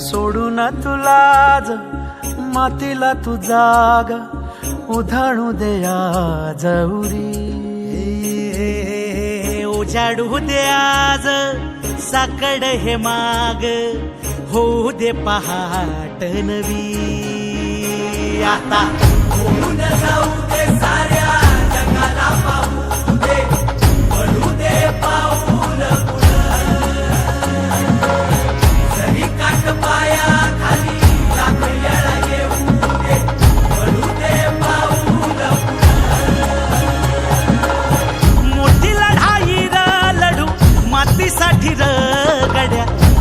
सोडून तुला तुलाज मातीला तू जाग उधाणू दया जवरी झाडू दे आज. साकड हे माग. होऊ दे पहाट नवी. आता जाऊ दे सारे